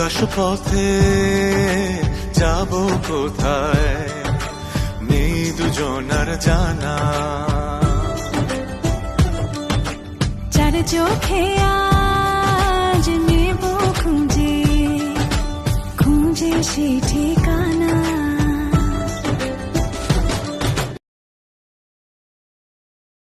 উদাস পথে যাব কোথায়? নেই দুজনার জানা। চার চোখে আজ নেব খুঁজে খুঁজে সে ঠিকানা।